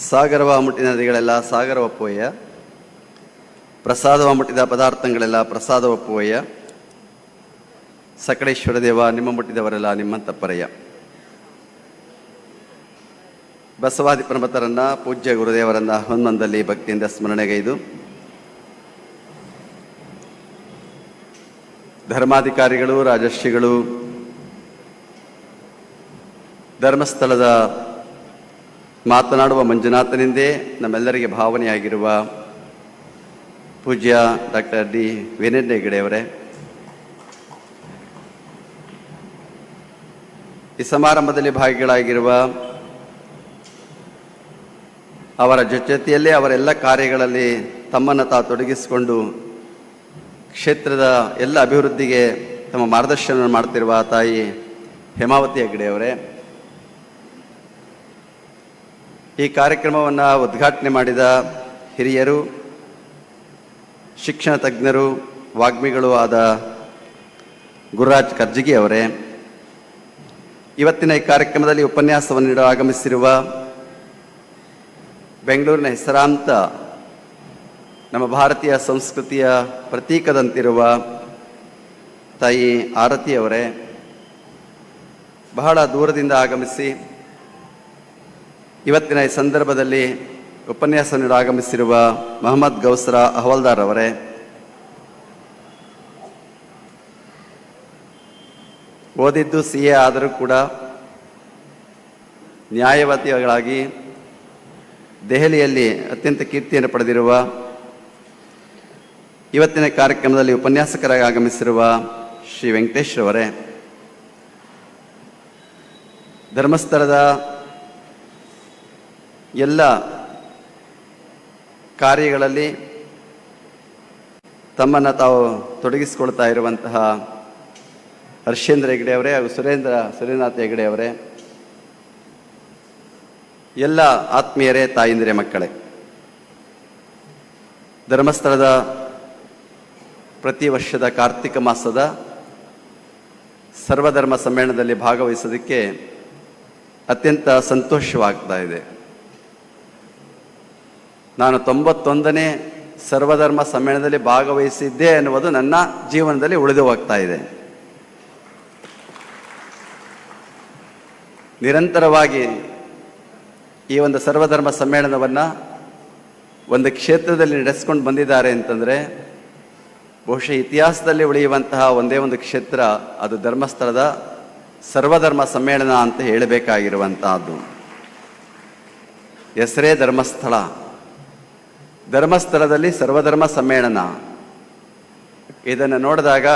ಸಾಗರವ ಮುಟ್ಟಿದ ನದಿಗಳೆಲ್ಲ ಸಾಗರ ಒಪ್ಪುವಯ್ಯ ಪ್ರಸಾದವ ಮುಟ್ಟಿದ ಪದಾರ್ಥಗಳೆಲ್ಲ ಪ್ರಸಾದ ಒಪ್ಪುವಯ್ಯ ಸಕಳೇಶ್ವರ ದೇವ ನಿಮ್ಮ ಮುಟ್ಟಿದವರೆಲ್ಲ ಪರಯ ಬಸವಾದಿ ಪ್ರಮತರನ್ನ ಪೂಜ್ಯ ಗುರುದೇವರನ್ನ ಹನುಮಂದಲ್ಲಿ ಭಕ್ತಿಯಿಂದ ಸ್ಮರಣೆಗೈದು. ಧರ್ಮಾಧಿಕಾರಿಗಳು ರಾಜಶ್ರೀಗಳು ಧರ್ಮಸ್ಥಳದ ಮಾತನಾಡುವ ಮಂಜುನಾಥನಿಂದೇ ನಮ್ಮೆಲ್ಲರಿಗೆ ಭಾವನೆಯಾಗಿರುವ ಪೂಜ್ಯ ಡಾಕ್ಟರ್ ಡಿ ವೀರೇಂದ್ರ ಹೆಗಡೆಯವರೇ ಈ ಸಮಾರಂಭದಲ್ಲಿ ಭಾಗಿಗಳಾಗಿರುವ ಅವರ ಜೊತೆಯಲ್ಲೇ ಅವರೆಲ್ಲ ಕಾರ್ಯಗಳಲ್ಲಿ ತಮ್ಮನ್ನು ತಾವು ತೊಡಗಿಸಿಕೊಂಡು ಕ್ಷೇತ್ರದ ಎಲ್ಲ ಅಭಿವೃದ್ಧಿಗೆ ತಮ್ಮ ಮಾರ್ಗದರ್ಶನ ಮಾಡ್ತಿರುವ ತಾಯಿ ಹೇಮಾವತಿ ಹೆಗ್ಡೆಯವರೇ ಈ ಕಾರ್ಯಕ್ರಮವನ್ನು ಉದ್ಘಾಟನೆ ಮಾಡಿದ ಹಿರಿಯರು, ಶಿಕ್ಷಣ ತಜ್ಞರು, ವಾಗ್ಮಿಗಳು ಆದ ಗುರುರಾಜ್ ಕರ್ಜಿಗಿ ಅವರೇ, ಇವತ್ತಿನ ಈ ಕಾರ್ಯಕ್ರಮದಲ್ಲಿ ಉಪನ್ಯಾಸವನ್ನು ನೀಡಲು ಆಗಮಿಸಿರುವ ಬೆಂಗಳೂರಿನ ಹೆಸರಾಂತ ನಮ್ಮ ಭಾರತೀಯ ಸಂಸ್ಕೃತಿಯ ಪ್ರತೀಕದಂತಿರುವ ತಾಯಿ ಆರತಿ ಅವರೇ, ಬಹಳ ದೂರದಿಂದ ಆಗಮಿಸಿ ಇವತ್ತಿನ ಈ ಸಂದರ್ಭದಲ್ಲಿ ಉಪನ್ಯಾಸ ನೀಡಲು ಆಗಮಿಸಿರುವ ಮೊಹಮ್ಮದ್ ಗೌಸ್ರ ಅಹವಾಲ್ದಾರ್ ಅವರೇ, ಓದಿದ್ದು ಸಿ ಎ ಆದರೂ ಕೂಡ ನ್ಯಾಯವಾದಿಗಳಾಗಿ ದೆಹಲಿಯಲ್ಲಿ ಅತ್ಯಂತ ಕೀರ್ತಿಯನ್ನು ಪಡೆದಿರುವ, ಇವತ್ತಿನ ಕಾರ್ಯಕ್ರಮದಲ್ಲಿ ಉಪನ್ಯಾಸಕರಾಗಿ ಆಗಮಿಸಿರುವ ಶ್ರೀ ವೆಂಕಟೇಶ್ ಅವರೇ, ಧರ್ಮಸ್ಥಳದ ಎಲ್ಲ ಕಾರ್ಯಗಳಲ್ಲಿ ತಮ್ಮನ್ನು ತಾವು ತೊಡಗಿಸಿಕೊಳ್ತಾ ಇರುವಂತಹ ಹರ್ಷೇಂದ್ರ ಹೆಗಡೆ ಅವರೇ ಹಾಗೂ ಸುರೇಂದ್ರ, ಸುರೇಂದ್ರನಾಥ್ ಹೆಗಡೆ ಅವರೇ. ಎಲ್ಲ ಆತ್ಮೀಯರೇ, ತಾಯಿಂದಿರೇ, ಮಕ್ಕಳೇ. ಧರ್ಮಸ್ಥಳದ ಪ್ರತಿ ವರ್ಷದ ಕಾರ್ತಿಕ ಮಾಸದ ಸರ್ವಧರ್ಮ ಸಮ್ಮೇಳನದಲ್ಲಿ ಭಾಗವಹಿಸೋದಕ್ಕೆ ಅತ್ಯಂತ ಸಂತೋಷವಾಗ್ತಾ ಇದೆ. ನಾನು ತೊಂಬತ್ತೊಂದನೇ ಸರ್ವಧರ್ಮ ಸಮ್ಮೇಳನದಲ್ಲಿ ಭಾಗವಹಿಸಿದ್ದೆ ಎನ್ನುವುದು ನನ್ನ ಜೀವನದಲ್ಲಿ ಉಳಿದು ಹೋಗ್ತಾ ಇದೆ. ನಿರಂತರವಾಗಿ ಈ ಒಂದು ಸರ್ವಧರ್ಮ ಸಮ್ಮೇಳನವನ್ನು ಒಂದು ಕ್ಷೇತ್ರದಲ್ಲಿ ನಡೆಸ್ಕೊಂಡು ಬಂದಿದ್ದಾರೆ ಅಂತಂದರೆ, ಬಹುಶಃ ಇತಿಹಾಸದಲ್ಲಿ ಉಳಿಯುವಂತಹ ಒಂದೇ ಒಂದು ಕ್ಷೇತ್ರ ಅದು ಧರ್ಮಸ್ಥಳದ ಸರ್ವಧರ್ಮ ಸಮ್ಮೇಳನ ಅಂತ ಹೇಳಬೇಕಾಗಿರುವಂತಹದ್ದು. ಹೆಸರೇ ಧರ್ಮಸ್ಥಳ. ಧರ್ಮಸ್ಥಳದಲ್ಲಿ ಸರ್ವಧರ್ಮ ಸಮ್ಮೇಳನ. ಇದನ್ನು ನೋಡಿದಾಗ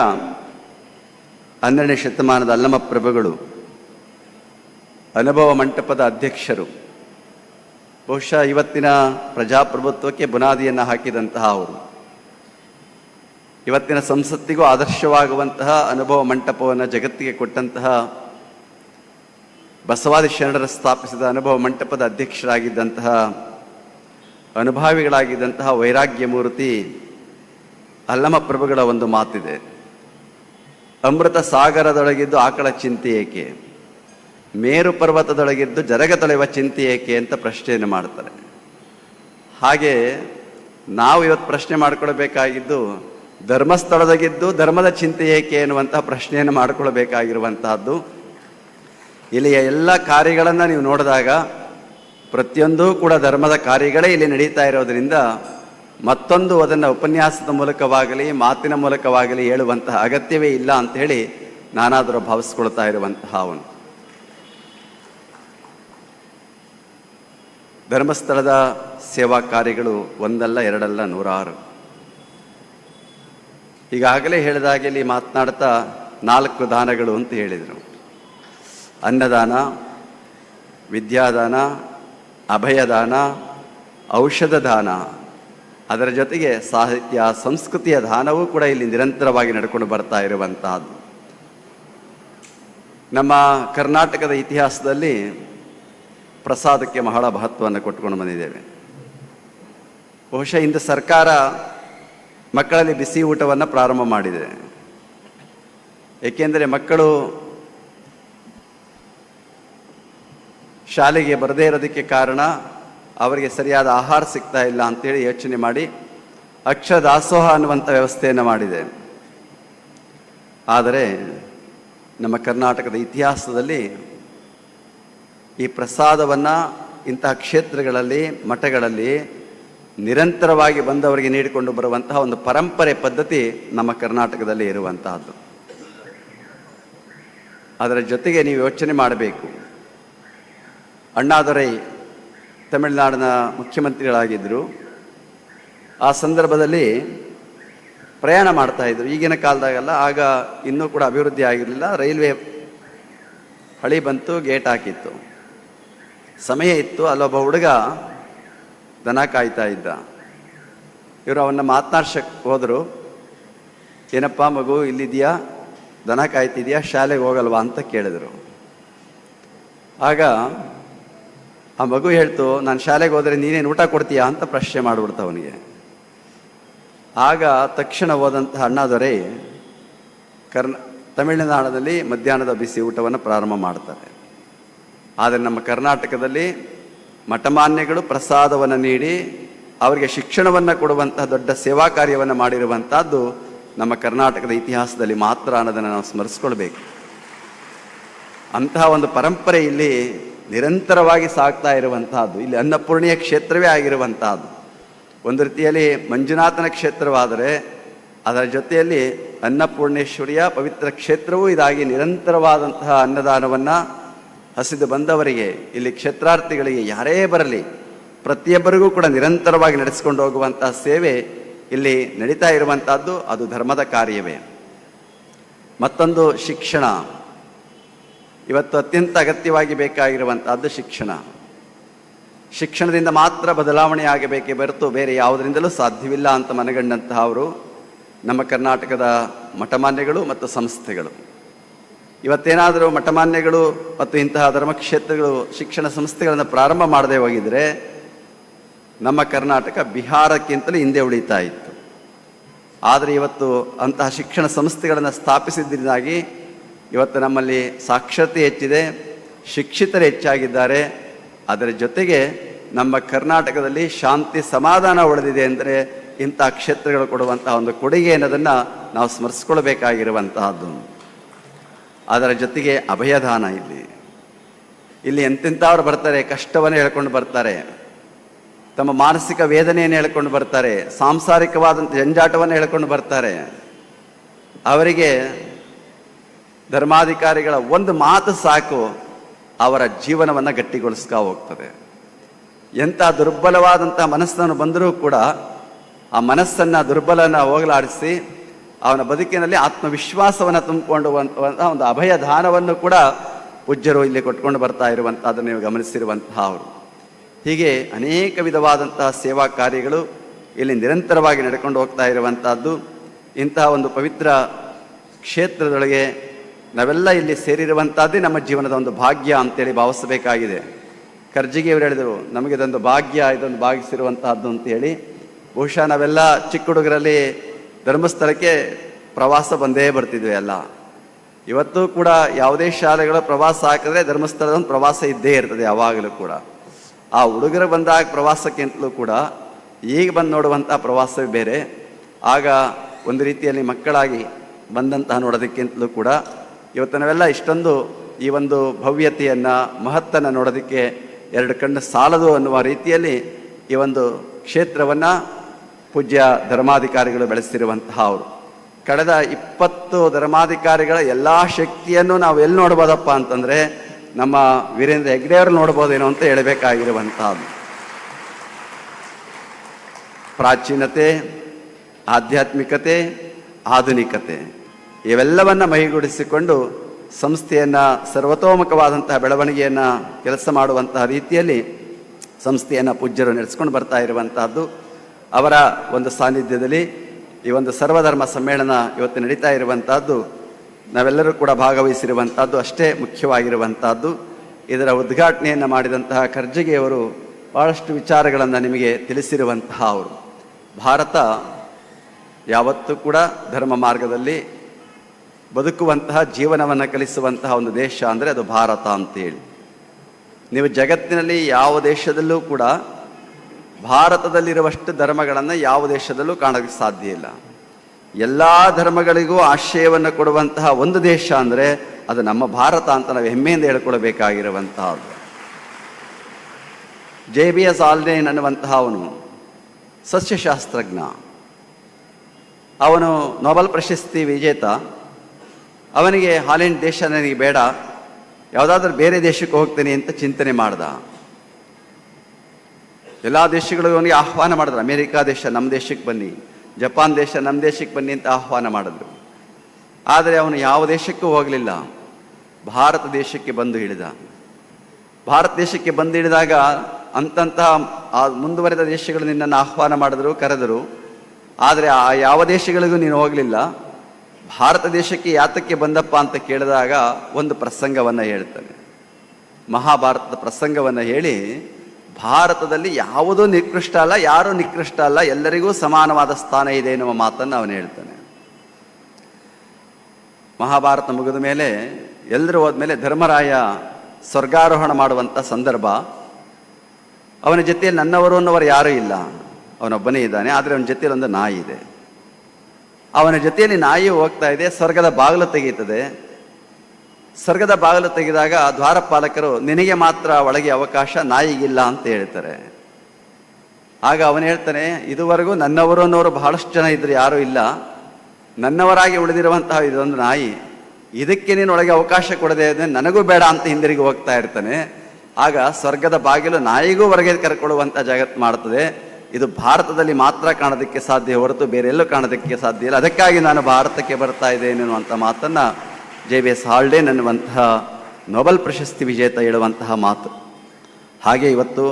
ಹನ್ನೆರಡನೇ ಶತಮಾನದ ಅಲ್ಲಮ ಪ್ರಭುಗಳು, ಅನುಭವ ಮಂಟಪದ ಅಧ್ಯಕ್ಷರು, ಬಹುಶಃ ಇವತ್ತಿನ ಪ್ರಜಾಪ್ರಭುತ್ವಕ್ಕೆ ಬುನಾದಿಯನ್ನು ಹಾಕಿದಂತಹ ಅವರು, ಇವತ್ತಿನ ಸಂಸತ್ತಿಗೂ ಆದರ್ಶವಾಗುವಂತಹ ಅನುಭವ ಮಂಟಪವನ್ನು ಜಗತ್ತಿಗೆ ಕೊಟ್ಟಂತಹ ಬಸವಾದಿ ಶರಣರ ಸ್ಥಾಪಿಸಿದ ಅನುಭವ ಮಂಟಪದ ಅಧ್ಯಕ್ಷರಾಗಿದ್ದಂತಹ ಅನುಭಾವಿಗಳಾಗಿದ್ದಂತಹ ವೈರಾಗ್ಯ ಮೂರ್ತಿ ಅಲ್ಲಮ ಪ್ರಭುಗಳ ಒಂದು ಮಾತಿದೆ. ಅಮೃತ ಸಾಗರದೊಳಗಿದ್ದು ಆಕಳ ಚಿಂತೆ ಏಕೆ? ಮೇರು ಪರ್ವತದೊಳಗಿದ್ದು ಜರಗ ತೊಳೆಯುವ ಚಿಂತೆ ಏಕೆ ಅಂತ ಪ್ರಶ್ನೆಯನ್ನು ಮಾಡ್ತಾರೆ. ಹಾಗೆ ನಾವು ಇವತ್ತು ಪ್ರಶ್ನೆ ಮಾಡಿಕೊಳ್ಬೇಕಾಗಿದ್ದು ಧರ್ಮಸ್ಥಳದಾಗಿದ್ದು ಧರ್ಮದ ಚಿಂತೆ ಏಕೆ ಎನ್ನುವಂತಹ ಪ್ರಶ್ನೆಯನ್ನು ಮಾಡಿಕೊಳ್ಬೇಕಾಗಿರುವಂತಹದ್ದು. ಇಲ್ಲಿಯ ಎಲ್ಲ ಕಾರ್ಯಗಳನ್ನು ನೀವು ನೋಡಿದಾಗ ಪ್ರತಿಯೊಂದೂ ಕೂಡ ಧರ್ಮದ ಕಾರ್ಯಗಳೇ ಇಲ್ಲಿ ನಡೀತಾ ಇರೋದರಿಂದ ಮತ್ತೊಂದು ಅದನ್ನು ಉಪನ್ಯಾಸದ ಮೂಲಕವಾಗಲಿ, ಮಾತಿನ ಮೂಲಕವಾಗಲಿ ಹೇಳುವಂತಹ ಅಗತ್ಯವೇ ಇಲ್ಲ ಅಂತ ಹೇಳಿ ನಾನಾದರೂ ಭಾವಿಸ್ಕೊಳ್ತಾ ಇರುವಂತಹ ಅವನು. ಧರ್ಮಸ್ಥಳದ ಸೇವಾ ಕಾರ್ಯಗಳು ಒಂದಲ್ಲ, ಎರಡಲ್ಲ, ನೂರಾರು. ಈಗಾಗಲೇ ಹೇಳಿದಾಗೆ ಇಲ್ಲಿ ಮಾತನಾಡ್ತಾ ನಾಲ್ಕು ದಾನಗಳು ಅಂತ ಹೇಳಿದರು. ಅನ್ನದಾನ, ವಿದ್ಯಾದಾನ ಅಭಯದಾನ ಔಷಧ ದಾನ ಅದರ ಜೊತೆಗೆ ಸಾಹಿತ್ಯ, ಸಂಸ್ಕೃತಿಯ ದಾನವೂ ಕೂಡ ಇಲ್ಲಿ ನಿರಂತರವಾಗಿ ನಡ್ಕೊಂಡು ಬರ್ತಾ ಇರುವಂತಹದ್ದು. ನಮ್ಮ ಕರ್ನಾಟಕದ ಇತಿಹಾಸದಲ್ಲಿ ಪ್ರಸಾದಕ್ಕೆ ಬಹಳ ಮಹತ್ವವನ್ನು ಕೊಟ್ಕೊಂಡು ಬಂದಿದ್ದೇವೆ. ಬಹುಶಃ ಇಂದು ಸರ್ಕಾರ ಮಕ್ಕಳಲ್ಲಿ ಬಿಸಿ ಊಟವನ್ನು ಪ್ರಾರಂಭ ಮಾಡಿದೆ. ಏಕೆಂದರೆ ಮಕ್ಕಳು ಶಾಲೆಗೆ ಬರದೇ ಇರೋದಕ್ಕೆ ಕಾರಣ ಅವರಿಗೆ ಸರಿಯಾದ ಆಹಾರ ಸಿಗ್ತಾ ಇಲ್ಲ ಅಂತೇಳಿ ಯೋಚನೆ ಮಾಡಿ ಅಕ್ಷರ ದಾಸೋಹ ಅನ್ನುವಂಥ ವ್ಯವಸ್ಥೆಯನ್ನು ಮಾಡಿದೆ. ಆದರೆ ನಮ್ಮ ಕರ್ನಾಟಕದ ಇತಿಹಾಸದಲ್ಲಿ ಈ ಪ್ರಸಾದವನ್ನು ಇಂತಹ ಕ್ಷೇತ್ರಗಳಲ್ಲಿ, ಮಠಗಳಲ್ಲಿ ನಿರಂತರವಾಗಿ ಬಂದವರಿಗೆ ನೀಡಿಕೊಂಡು ಬರುವಂತಹ ಒಂದು ಪರಂಪರೆ ಪದ್ಧತಿ ನಮ್ಮ ಕರ್ನಾಟಕದಲ್ಲಿ ಇರುವಂತಹದ್ದು. ಅದರ ಜೊತೆಗೆ ನೀವು ಯೋಚನೆ ಮಾಡಬೇಕು. ಅಣ್ಣಾದೊರೈ ತಮಿಳುನಾಡಿನ ಮುಖ್ಯಮಂತ್ರಿಗಳಾಗಿದ್ದರು. ಆ ಸಂದರ್ಭದಲ್ಲಿ ಪ್ರಯಾಣ ಮಾಡ್ತಾ ಇದ್ರು. ಈಗಿನ ಕಾಲದಾಗೆಲ್ಲ ಆಗ ಇನ್ನೂ ಕೂಡ ಅಭಿವೃದ್ಧಿ ಆಗಿರಲಿಲ್ಲ. ರೈಲ್ವೆ ಹಳಿ ಬಂತು, ಗೇಟ್ ಹಾಕಿತ್ತು. ಸಮಯ ಇತ್ತು. ಅಲ್ಲೊಬ್ಬ ಹುಡುಗ ದನ ಕಾಯ್ತಾ ಇದ್ದ. ಇವರು ಅವನ್ನ ಮಾತನಾಡ್ಸಕ್ಕೆ ಹೋದರು. ಏನಪ್ಪ ಮಗು, ಇಲ್ಲಿದೆಯಾ? ದನ ಕಾಯ್ತಿದೆಯಾ? ಶಾಲೆಗೆ ಹೋಗಲ್ವಾ ಅಂತ ಕೇಳಿದರು. ಆಗ ಆ ಮಗು ಹೇಳ್ತು, ನಾನು ಶಾಲೆಗೆ ಹೋದರೆ ನೀನೇನು ಊಟ ಕೊಡ್ತೀಯಾ? ಅಂತ ಪ್ರಶ್ನೆ ಮಾಡಿಬಿಡ್ತ ಅವನಿಗೆ. ಆಗ ತಕ್ಷಣ ಹೋದಂತಹ ಅಣ್ಣಾದೊರೆ ಕರ್ನ ತಮಿಳುನಾಡಿನಲ್ಲಿ ಮಧ್ಯಾಹ್ನದ ಬಿಸಿ ಊಟವನ್ನು ಪ್ರಾರಂಭ ಮಾಡ್ತಾರೆ. ಆದರೆ ನಮ್ಮ ಕರ್ನಾಟಕದಲ್ಲಿ ಮಠಮಾನ್ಯಗಳು ಪ್ರಸಾದವನ್ನು ನೀಡಿ ಅವರಿಗೆ ಶಿಕ್ಷಣವನ್ನು ಕೊಡುವಂತಹ ದೊಡ್ಡ ಸೇವಾ ಕಾರ್ಯವನ್ನು ಮಾಡಿರುವಂತಹದ್ದು ನಮ್ಮ ಕರ್ನಾಟಕದ ಇತಿಹಾಸದಲ್ಲಿ ಮಾತ್ರ ಅನ್ನೋದನ್ನು ನಾವು ಸ್ಮರಿಸ್ಕೊಳ್ಬೇಕು. ಅಂತಹ ಒಂದು ಪರಂಪರೆ ಇಲ್ಲಿ ನಿರಂತರವಾಗಿ ಸಾಗ್ತಾ ಇರುವಂತಹದ್ದು. ಇಲ್ಲಿ ಅನ್ನಪೂರ್ಣಿಯ ಕ್ಷೇತ್ರವೇ ಆಗಿರುವಂತಹದ್ದು. ಒಂದು ರೀತಿಯಲ್ಲಿ ಮಂಜುನಾಥನ ಕ್ಷೇತ್ರವಾದರೆ ಅದರ ಜೊತೆಯಲ್ಲಿ ಅನ್ನಪೂರ್ಣೇಶ್ವರಿಯ ಪವಿತ್ರ ಕ್ಷೇತ್ರವೂ ಇದಾಗಿ ನಿರಂತರವಾದಂತಹ ಅನ್ನದಾನವನ್ನು ಹಸಿದು ಬಂದವರಿಗೆ, ಇಲ್ಲಿ ಕ್ಷೇತ್ರಾರ್ಥಿಗಳಿಗೆ ಯಾರೇ ಬರಲಿ, ಪ್ರತಿಯೊಬ್ಬರಿಗೂ ಕೂಡ ನಿರಂತರವಾಗಿ ನಡೆಸಿಕೊಂಡು ಹೋಗುವಂತಹ ಸೇವೆ ಇಲ್ಲಿ ನಡೀತಾ ಇರುವಂತಹದ್ದು. ಅದು ಧರ್ಮದ ಕಾರ್ಯವೇ. ಮತ್ತೊಂದು ಶಿಕ್ಷಣ. ಇವತ್ತು ಅತ್ಯಂತ ಅಗತ್ಯವಾಗಿ ಬೇಕಾಗಿರುವಂತಹದ್ದು ಶಿಕ್ಷಣ. ಶಿಕ್ಷಣದಿಂದ ಮಾತ್ರ ಬದಲಾವಣೆ ಆಗಬೇಕೇ ಬರೆತು ಬೇರೆ ಯಾವುದರಿಂದಲೂ ಸಾಧ್ಯವಿಲ್ಲ ಅಂತ ಮನಗಂಡಂತಹ ಅವರು ನಮ್ಮ ಕರ್ನಾಟಕದ ಮಠಮಾನ್ಯಗಳು ಮತ್ತು ಸಂಸ್ಥೆಗಳು. ಇವತ್ತೇನಾದರೂ ಮಠಮಾನ್ಯಗಳು ಮತ್ತು ಇಂತಹ ಧರ್ಮಕ್ಷೇತ್ರಗಳು ಶಿಕ್ಷಣ ಸಂಸ್ಥೆಗಳನ್ನು ಪ್ರಾರಂಭ ಮಾಡದೆ ಹೋಗಿದರೆ ನಮ್ಮ ಕರ್ನಾಟಕ ಬಿಹಾರಕ್ಕಿಂತಲೂ ಹಿಂದೆ ಉಳಿತಾ ಇತ್ತು. ಆದರೆ ಇವತ್ತು ಅಂತಹ ಶಿಕ್ಷಣ ಸಂಸ್ಥೆಗಳನ್ನು ಸ್ಥಾಪಿಸಿದ್ದರಿಂದಾಗಿ ಇವತ್ತು ನಮ್ಮಲ್ಲಿ ಸಾಕ್ಷರತೆ ಹೆಚ್ಚಿದೆ, ಶಿಕ್ಷಿತರು ಹೆಚ್ಚಾಗಿದ್ದಾರೆ. ಅದರ ಜೊತೆಗೆ ನಮ್ಮ ಕರ್ನಾಟಕದಲ್ಲಿ ಶಾಂತಿ ಸಮಾಧಾನ ಉಳಿದಿದೆ ಅಂದರೆ ಇಂಥ ಕ್ಷೇತ್ರಗಳು ಕೊಡುವಂತಹ ಒಂದು ಕೊಡುಗೆ ಅನ್ನೋದನ್ನು ನಾವು ಸ್ಮರಿಸ್ಕೊಳ್ಬೇಕಾಗಿರುವಂತಹದ್ದು. ಅದರ ಜೊತೆಗೆ ಅಭಯದಾನ ಇಲ್ಲಿ. ಇಲ್ಲಿ ಎಂತೆಂಥವ್ರು ಬರ್ತಾರೆ, ಕಷ್ಟವನ್ನು ಹೇಳ್ಕೊಂಡು ಬರ್ತಾರೆ. ತಮ್ಮ ಮಾನಸಿಕ ವೇದನೆಯನ್ನು ಹೇಳ್ಕೊಂಡು ಬರ್ತಾರೆ, ಸಾಂಸಾರಿಕವಾದಂಥ ಜಂಜಾಟವನ್ನು ಹೇಳ್ಕೊಂಡು ಬರ್ತಾರೆ. ಅವರಿಗೆ ಧರ್ಮಾಧಿಕಾರಿಗಳ ಒಂದು ಮಾತು ಸಾಕು, ಅವರ ಜೀವನವನ್ನು ಗಟ್ಟಿಗೊಳಿಸ್ಕಾ ಹೋಗ್ತದೆ. ಎಂಥ ದುರ್ಬಲವಾದಂಥ ಮನಸ್ಸನ್ನು ಬಂದರೂ ಕೂಡ ಆ ಮನಸ್ಸನ್ನು ದುರ್ಬಲನ ಹೋಗಲಾಡಿಸಿ, ಅವನ ಬದುಕಿನಲ್ಲಿ ಆತ್ಮವಿಶ್ವಾಸವನ್ನು ತುಂಬಿಕೊಂಡು ಒಂದು ಅಭಯ ದಾನವನ್ನು ಕೂಡ ಪೂಜ್ಯರು ಇಲ್ಲಿ ಕೊಟ್ಕೊಂಡು ಬರ್ತಾ ಇರುವಂಥದ್ದನ್ನು ನೀವು ಗಮನಿಸಿರುವಂತಹ ಅವರು. ಹೀಗೆ ಅನೇಕ ವಿಧವಾದಂತಹ ಸೇವಾ ಕಾರ್ಯಗಳು ಇಲ್ಲಿ ನಿರಂತರವಾಗಿ ನಡ್ಕೊಂಡು ಹೋಗ್ತಾ ಇರುವಂಥದ್ದು. ಇಂತಹ ಒಂದು ಪವಿತ್ರ ಕ್ಷೇತ್ರದೊಳಗೆ ನಾವೆಲ್ಲ ಇಲ್ಲಿ ಸೇರಿರುವಂಥದ್ದೇ ನಮ್ಮ ಜೀವನದ ಒಂದು ಭಾಗ್ಯ ಅಂತೇಳಿ ಭಾವಿಸಬೇಕಾಗಿದೆ. ಕರ್ಜಿಗೆಯವರು ಹೇಳಿದರು, ನಮಗೆ ಇದೊಂದು ಭಾಗ್ಯ, ಇದೊಂದು ಭಾಗಿಸಿರುವಂತಹದ್ದು ಅಂತೇಳಿ ಬಹುಶಃ ನಾವೆಲ್ಲ ಚಿಕ್ಕ ಹುಡುಗರಲ್ಲಿ ಧರ್ಮಸ್ಥಳಕ್ಕೆ ಪ್ರವಾಸ ಬಂದೇ ಬರ್ತಿದ್ವಿ ಎಲ್ಲ ಇವತ್ತು ಕೂಡ ಯಾವುದೇ ಶಾಲೆಗಳ ಪ್ರವಾಸ ಹಾಕಿದ್ರೆ ಧರ್ಮಸ್ಥಳದ ಒಂದು ಪ್ರವಾಸ ಇದ್ದೇ ಇರ್ತದೆ ಯಾವಾಗಲೂ ಕೂಡ. ಆ ಹುಡುಗರು ಬಂದಾಗ ಪ್ರವಾಸಕ್ಕಿಂತಲೂ ಕೂಡ ಈಗ ಬಂದು ನೋಡುವಂಥ ಪ್ರವಾಸವೇ ಬೇರೆ. ಆಗ ಒಂದು ರೀತಿಯಲ್ಲಿ ಮಕ್ಕಳಾಗಿ ಬಂದಂತಹ ನೋಡೋದಕ್ಕಿಂತಲೂ ಕೂಡ ಇವತ್ತು ನಾವೆಲ್ಲ ಇಷ್ಟೊಂದು ಈ ಒಂದು ಭವ್ಯತೆಯನ್ನು, ಮಹತ್ತನ್ನು ನೋಡೋದಕ್ಕೆ ಎರಡು ಕಣ್ಣು ಸಾಲದು ಅನ್ನುವ ರೀತಿಯಲ್ಲಿ ಈ ಒಂದು ಕ್ಷೇತ್ರವನ್ನು ಪೂಜ್ಯ ಧರ್ಮಾಧಿಕಾರಿಗಳು ಬೆಳೆಸಿರುವಂತಹ ಅವರು. ಕಳೆದ ಇಪ್ಪತ್ತು ಧರ್ಮಾಧಿಕಾರಿಗಳ ಎಲ್ಲ ಶಕ್ತಿಯನ್ನು ನಾವು ಎಲ್ಲಿ ನೋಡ್ಬೋದಪ್ಪ ಅಂತಂದರೆ ನಮ್ಮ ವೀರೇಂದ್ರ ಹೆಗ್ಡೆಯವರು ನೋಡ್ಬೋದೇನೋ ಅಂತ ಹೇಳಬೇಕಾಗಿರುವಂತಹದ್ದು ಪ್ರಾಚೀನತೆ, ಆಧ್ಯಾತ್ಮಿಕತೆ, ಆಧುನಿಕತೆ. ಇವೆಲ್ಲವನ್ನ ಮೈಗೂಡಿಸಿಕೊಂಡು ಸಂಸ್ಥೆಯನ್ನು ಸರ್ವತೋಮುಖವಾದಂತಹ ಬೆಳವಣಿಗೆಯನ್ನು ಕೆಲಸ ಮಾಡುವಂತಹ ರೀತಿಯಲ್ಲಿ ಸಂಸ್ಥೆಯನ್ನು ಪೂಜ್ಯರು ನಡೆಸ್ಕೊಂಡು ಬರ್ತಾ ಇರುವಂತಹದ್ದು ಅವರ ಒಂದು ಸಾನ್ನಿಧ್ಯದಲ್ಲಿ ಈ ಒಂದು ಸರ್ವಧರ್ಮ ಸಮ್ಮೇಳನ ಇವತ್ತು ನಡೀತಾ ಇರುವಂತಹದ್ದು. ನಾವೆಲ್ಲರೂ ಕೂಡ ಭಾಗವಹಿಸಿರುವಂಥದ್ದು ಅಷ್ಟೇ ಮುಖ್ಯವಾಗಿರುವಂಥದ್ದು ಇದರ ಉದ್ಘಾಟನೆಯನ್ನು ಮಾಡಿದಂತಹ ಖರ್ಜಿಗೆಯವರು ಭಾಳಷ್ಟು ವಿಚಾರಗಳನ್ನು ನಿಮಗೆ ತಿಳಿಸಿರುವಂತಹ ಅವರು. ಭಾರತ ಯಾವತ್ತೂ ಕೂಡ ಧರ್ಮ ಮಾರ್ಗದಲ್ಲಿ ಬದುಕುವಂತಹ, ಜೀವನವನ್ನು ಕಲಿಸುವಂತಹ ಒಂದು ದೇಶ ಅಂದರೆ ಅದು ಭಾರತ ಅಂತೇಳಿ. ನೀವು ಜಗತ್ತಿನಲ್ಲಿ ಯಾವ ದೇಶದಲ್ಲೂ ಕೂಡ ಭಾರತದಲ್ಲಿರುವಷ್ಟು ಧರ್ಮಗಳನ್ನು ಯಾವ ದೇಶದಲ್ಲೂ ಕಾಣೋಕ್ಕೆ ಸಾಧ್ಯ ಇಲ್ಲ. ಎಲ್ಲ ಧರ್ಮಗಳಿಗೂ ಆಶ್ರಯವನ್ನು ಕೊಡುವಂತಹ ಒಂದು ದೇಶ ಅಂದರೆ ಅದು ನಮ್ಮ ಭಾರತ ಅಂತ ನಾವು ಹೆಮ್ಮೆಯಿಂದ ಹೇಳ್ಕೊಳ್ಬೇಕಾಗಿರುವಂತಹದ್ದು. ಜೆ ಬಿ ಎಸ್ ಆಲ್ನೇನ್ ಅನ್ನುವಂತಹ ಅವನು ಸಸ್ಯಶಾಸ್ತ್ರಜ್ಞ. ಅವನು ನೊಬೆಲ್ ಪ್ರಶಸ್ತಿ ವಿಜೇತ. ಅವನಿಗೆ ಹಾಲೆಂಡ್ ದೇಶ ನನಗೆ ಬೇಡ, ಯಾವುದಾದ್ರೂ ಬೇರೆ ದೇಶಕ್ಕೆ ಹೋಗ್ತೇನೆ ಅಂತ ಚಿಂತನೆ ಮಾಡ್ದ. ಎಲ್ಲ ದೇಶಗಳಿಗೂ ಅವನಿಗೆ ಆಹ್ವಾನ ಮಾಡಿದ್ರು, ಅಮೇರಿಕಾ ದೇಶ ನಮ್ಮ ದೇಶಕ್ಕೆ ಬನ್ನಿ, ಜಪಾನ್ ದೇಶ ನಮ್ಮ ದೇಶಕ್ಕೆ ಬನ್ನಿ ಅಂತ ಆಹ್ವಾನ ಮಾಡಿದ್ರು. ಆದರೆ ಅವನು ಯಾವ ದೇಶಕ್ಕೂ ಹೋಗಲಿಲ್ಲ, ಭಾರತ ದೇಶಕ್ಕೆ ಬಂದು ಹಿಡಿದ. ಭಾರತ ದೇಶಕ್ಕೆ ಬಂದು ಹಿಡಿದಾಗ ಅಂತಂತಹ ಆ ಮುಂದುವರೆದ ದೇಶಗಳು ನಿನ್ನನ್ನು ಆಹ್ವಾನ ಮಾಡಿದ್ರು, ಕರೆದರು. ಆದರೆ ಆ ಯಾವ ದೇಶಗಳಿಗೂ ನೀನು ಹೋಗಲಿಲ್ಲ ಭಾರತ ದೇಶಕ್ಕೆ ಯಾತಕ್ಕೆ ಬಂದಪ್ಪ ಅಂತ ಕೇಳಿದಾಗ ಒಂದು ಪ್ರಸಂಗವನ್ನು ಹೇಳ್ತಾನೆ. ಮಹಾಭಾರತದ ಪ್ರಸಂಗವನ್ನು ಹೇಳಿ, ಭಾರತದಲ್ಲಿ ಯಾವುದೂ ನಿಕೃಷ್ಟ ಅಲ್ಲ, ಯಾರೂ ನಿಕೃಷ್ಟ ಅಲ್ಲ, ಎಲ್ಲರಿಗೂ ಸಮಾನವಾದ ಸ್ಥಾನ ಇದೆ ಎನ್ನುವ ಮಾತನ್ನು ಅವನು ಹೇಳ್ತಾನೆ. ಮಹಾಭಾರತ ಮುಗಿದ ಮೇಲೆ ಎಲ್ಲರೂ ಹೋದ್ಮೇಲೆ ಧರ್ಮರಾಯ ಸ್ವರ್ಗಾರೋಹಣ ಮಾಡುವಂಥ ಸಂದರ್ಭ. ಅವನ ಜೊತೆಯಲ್ಲಿ ನನ್ನವರು ಅನ್ನೋರು ಯಾರೂ ಇಲ್ಲ. ಅವನೊಬ್ಬನೇ ಇದ್ದಾನೆ, ಆದರೆ ಅವನ ಜೊತೆಯಲ್ಲಿ ಒಂದು ನಾಯಿ ಇದೆ. ಅವನ ಜೊತೆಯಲ್ಲಿ ನಾಯಿ ಹೋಗ್ತಾ ಇದೆ, ಸ್ವರ್ಗದ ಬಾಗಿಲು ತೆಗೀತದೆ ಸ್ವರ್ಗದ ಬಾಗಿಲು ತೆಗೆದಾಗ ದ್ವಾರಪಾಲಕರು, ನಿನಗೆ ಮಾತ್ರ ಒಳಗೆ ಅವಕಾಶ, ನಾಯಿಗಿಲ್ಲ ಅಂತ ಹೇಳ್ತಾರೆ. ಆಗ ಅವನು ಹೇಳ್ತಾನೆ, ಇದುವರೆಗೂ ನನ್ನವರು ಅನ್ನೋರು ಬಹಳಷ್ಟು ಜನ ಇದ್ರು ಯಾರೂ ಇಲ್ಲ. ನನ್ನವರಾಗಿ ಉಳಿದಿರುವಂತಹ ಇದೊಂದು ನಾಯಿ. ಇದಕ್ಕೆ ನೀನು ಒಳಗೆ ಅವಕಾಶ ಕೊಡದೆ ನನಗೂ ಬೇಡ ಅಂತ ಹಿಂದಿರುಗಿ ಹೋಗ್ತಾ ಇರ್ತಾನೆ. ಆಗ ಸ್ವರ್ಗದ ಬಾಗಿಲು ನಾಯಿಗೂ ಹೊರಗೆ ಕರ್ಕೊಳ್ಳುವಂಥ ಜಗತ್ತು ಮಾಡ್ತದೆ. ಇದು ಭಾರತದಲ್ಲಿ ಮಾತ್ರ ಕಾಣೋದಕ್ಕೆ ಸಾಧ್ಯ ಹೊರತು ಬೇರೆ ಎಲ್ಲೂ ಕಾಣೋದಕ್ಕೆ ಸಾಧ್ಯ ಇಲ್ಲ. ಅದಕ್ಕಾಗಿ ನಾನು ಭಾರತಕ್ಕೆ ಬರ್ತಾ ಇದ್ದೇನೆ ಅನ್ನುವಂಥ ಮಾತನ್ನು ಜೆ ಬಿ ಎಸ್ ಹಾಲ್ಡೇನ್ ಅನ್ನುವಂತಹ ನೊಬೆಲ್ ಪ್ರಶಸ್ತಿ ವಿಜೇತ ಹೇಳುವಂತಹ ಮಾತು. ಹಾಗೆ ಇವತ್ತು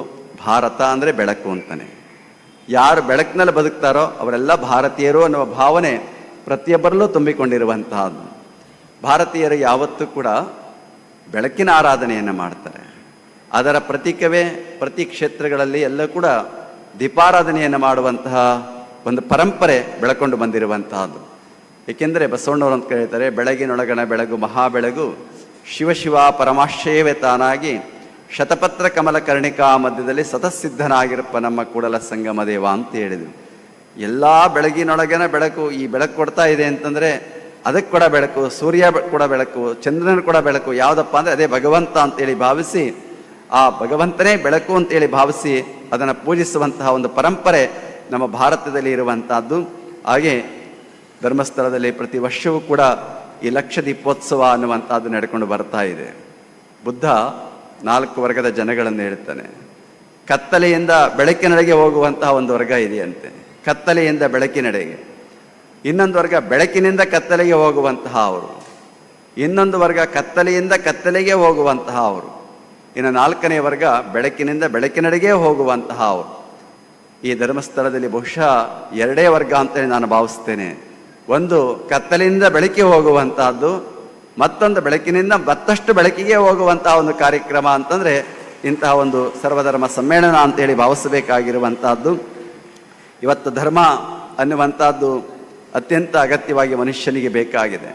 ಭಾರತ ಅಂದರೆ ಬೆಳಕು ಅಂತಾನೆ. ಯಾರು ಬೆಳಕಿನಲ್ಲಿ ಬದುಕ್ತಾರೋ ಅವರೆಲ್ಲ ಭಾರತೀಯರು ಅನ್ನುವ ಭಾವನೆ ಪ್ರತಿಯೊಬ್ಬರಲ್ಲೂ ತುಂಬಿಕೊಂಡಿರುವಂತಹದ್ದು. ಭಾರತೀಯರು ಯಾವತ್ತೂ ಕೂಡ ಬೆಳಕಿನ ಆರಾಧನೆಯನ್ನು ಮಾಡ್ತಾರೆ. ಅದರ ಪ್ರತೀಕವೇ ಪ್ರತಿ ಕ್ಷೇತ್ರಗಳಲ್ಲಿ ಎಲ್ಲ ಕೂಡ ದೀಪಾರಾಧನೆಯನ್ನು ಮಾಡುವಂತಹ ಒಂದು ಪರಂಪರೆ ಬೆಳಕೊಂಡು ಬಂದಿರುವಂತಹದ್ದು. ಏಕೆಂದರೆ ಬಸವಣ್ಣವರು ಅಂತ ಹೇಳ್ತಾರೆ ಬೆಳಗಿನೊಳಗಣ ಬೆಳಗು ಮಹಾಬೆಳಗು, ಶಿವ ಶಿವ ಪರಮಾಶ್ರಯವೇ ತಾನಾಗಿ ಶತಪತ್ರ ಕಮಲ ಕರ್ಣಿಕಾ ಮಧ್ಯದಲ್ಲಿ ಸತಸಿದ್ಧನಾಗಿರಪ್ಪ ನಮ್ಮ ಕೂಡಲ ಸಂಗಮ ದೇವ ಅಂತ ಹೇಳಿದರು. ಎಲ್ಲ ಬೆಳಗಿನೊಳಗನ ಬೆಳಕು ಈ ಬೆಳಕು ಕೊಡ್ತಾ ಇದೆ ಅಂತಂದರೆ ಅದಕ್ಕೆ ಕೂಡ ಬೆಳಕು, ಸೂರ್ಯ ಕೂಡ ಬೆಳಕು, ಚಂದ್ರನ ಕೂಡ ಬೆಳಕು, ಯಾವುದಪ್ಪ ಅಂದರೆ ಅದೇ ಭಗವಂತ ಅಂತೇಳಿ ಭಾವಿಸಿ, ಆ ಭಗವಂತನೇ ಬೆಳಕು ಅಂತೇಳಿ ಭಾವಿಸಿ ಅದನ್ನು ಪೂಜಿಸುವಂತಹ ಒಂದು ಪರಂಪರೆ ನಮ್ಮ ಭಾರತದಲ್ಲಿ ಇರುವಂತಹದ್ದು. ಹಾಗೆ ಧರ್ಮಸ್ಥಳದಲ್ಲಿ ಪ್ರತಿ ವರ್ಷವೂ ಕೂಡ ಈ ಲಕ್ಷ ದೀಪೋತ್ಸವ ಅನ್ನುವಂಥದ್ದು ನಡ್ಕೊಂಡು ಬರ್ತಾ ಇದೆ. ಬುದ್ಧ ನಾಲ್ಕು ವರ್ಗದ ಜನಗಳನ್ನು ಹೇಳ್ತಾನೆ. ಕತ್ತಲೆಯಿಂದ ಬೆಳಕಿನಡೆಗೆ ಹೋಗುವಂತಹ ಒಂದು ವರ್ಗ ಇದೆಯಂತೆ. ಕತ್ತಲೆಯಿಂದ ಬೆಳಕಿನಡೆಗೆ. ಇನ್ನೊಂದು ವರ್ಗ ಬೆಳಕಿನಿಂದ ಕತ್ತಲೆಗೆ ಹೋಗುವಂತಹ ಅವರು. ಇನ್ನೊಂದು ವರ್ಗ ಕತ್ತಲೆಯಿಂದ ಕತ್ತಲೆಗೆ ಹೋಗುವಂತಹ ಅವರು. ಇನ್ನು ನಾಲ್ಕನೇ ವರ್ಗ ಬೆಳಕಿನಿಂದ ಬೆಳಕಿನಡೆಗೆ ಹೋಗುವಂತಹ ಅವರು. ಈ ಧರ್ಮಸ್ಥಳದಲ್ಲಿ ಬಹುಶಃ ಎರಡೇ ವರ್ಗ ಅಂತೇಳಿ ನಾನು ಭಾವಿಸ್ತೇನೆ. ಒಂದು ಕತ್ತಲಿನಿಂದ ಬೆಳಕಿಗೆ ಹೋಗುವಂತಹದ್ದು, ಮತ್ತೊಂದು ಬೆಳಕಿನಿಂದ ಮತ್ತಷ್ಟು ಬೆಳಕಿಗೆ ಹೋಗುವಂತಹ ಒಂದು ಕಾರ್ಯಕ್ರಮ ಅಂತಂದ್ರೆ ಇಂತಹ ಒಂದು ಸರ್ವಧರ್ಮ ಸಮ್ಮೇಳನ ಅಂತೇಳಿ ಭಾವಿಸಬೇಕಾಗಿರುವಂತಹದ್ದು. ಇವತ್ತು ಧರ್ಮ ಅನ್ನುವಂಥದ್ದು ಅತ್ಯಂತ ಅಗತ್ಯವಾಗಿ ಮನುಷ್ಯನಿಗೆ ಬೇಕಾಗಿದೆ.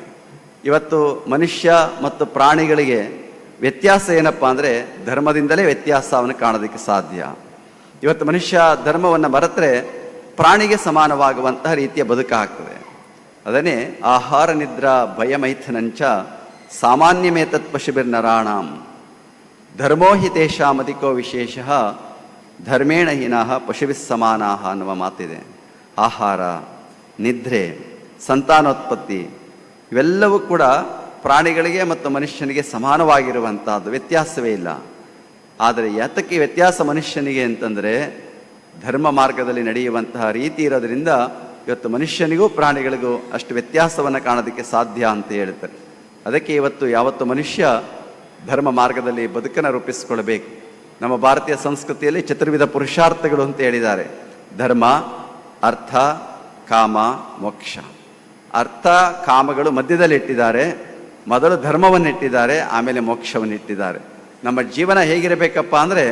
ಇವತ್ತು ಮನುಷ್ಯ ಮತ್ತು ಪ್ರಾಣಿಗಳಿಗೆ ವ್ಯತ್ಯಾಸ ಏನಪ್ಪ ಅಂದರೆ ಧರ್ಮದಿಂದಲೇ ವ್ಯತ್ಯಾಸವನ್ನು ಕಾಣೋದಕ್ಕೆ ಸಾಧ್ಯ. ಇವತ್ತು ಮನುಷ್ಯ ಧರ್ಮವನ್ನು ಮರೆತರೆ ಪ್ರಾಣಿಗೆ ಸಮಾನವಾಗುವಂತಹ ರೀತಿಯ ಬದುಕಾಗ್ತದೆ ಅದನ್ನೇ ಆಹಾರ ನಿದ್ರಾ ಭಯಮೈಥನಂಚ ಪಶುಬಿರ್ ನರಾಣಾಂ. ಹಿ ತೇಷಾಮಧಿಕೋ ವಿಶೇಷ ಧರ್ಮೇಣ ಹೀನಃ ಪಶುವಿಸ್ ಸಮಾನಾಹ ಅನ್ನುವ ಮಾತಿದೆ. ಆಹಾರ, ನಿದ್ರೆ, ಸಂತಾನೋತ್ಪತ್ತಿ ಇವೆಲ್ಲವೂ ಕೂಡ ಪ್ರಾಣಿಗಳಿಗೆ ಮತ್ತು ಮನುಷ್ಯನಿಗೆ ಸಮಾನವಾಗಿರುವಂತಹದ್ದು, ವ್ಯತ್ಯಾಸವೇ ಇಲ್ಲ. ಆದರೆ ಯಾತಕ್ಕೆ ವ್ಯತ್ಯಾಸ ಮನುಷ್ಯನಿಗೆ ಅಂತಂದರೆ, ಧರ್ಮ ಮಾರ್ಗದಲ್ಲಿ ನಡೆಯುವಂತಹ ರೀತಿ ಇರೋದರಿಂದ ಇವತ್ತು ಮನುಷ್ಯನಿಗೂ ಪ್ರಾಣಿಗಳಿಗೂ ಅಷ್ಟು ವ್ಯತ್ಯಾಸವನ್ನು ಕಾಣೋದಕ್ಕೆ ಸಾಧ್ಯ ಅಂತ ಹೇಳ್ತಾರೆ. ಅದಕ್ಕೆ ಇವತ್ತು ಯಾವತ್ತು ಮನುಷ್ಯ ಧರ್ಮ ಮಾರ್ಗದಲ್ಲಿ ಬದುಕನ್ನು ರೂಪಿಸಿಕೊಳ್ಬೇಕು. ನಮ್ಮ ಭಾರತೀಯ ಸಂಸ್ಕೃತಿಯಲ್ಲಿ ಚತುರ್ವಿಧ ಪುರುಷಾರ್ಥಗಳು ಅಂತ ಹೇಳಿದ್ದಾರೆ. ಧರ್ಮ, ಅರ್ಥ, ಕಾಮ, ಮೋಕ್ಷ. ಅರ್ಥ, ಕಾಮಗಳು ಮಧ್ಯದಲ್ಲಿ ಇಟ್ಟಿದ್ದಾರೆ ಮೊದಲು ಧರ್ಮವನ್ನಿಟ್ಟಿದ್ದಾರೆ, ಆಮೇಲೆ ಮೋಕ್ಷವನ್ನಿಟ್ಟಿದ್ದಾರೆ. ನಮ್ಮ ಜೀವನ ಹೇಗಿರಬೇಕಪ್ಪ ಅಂದರೆ,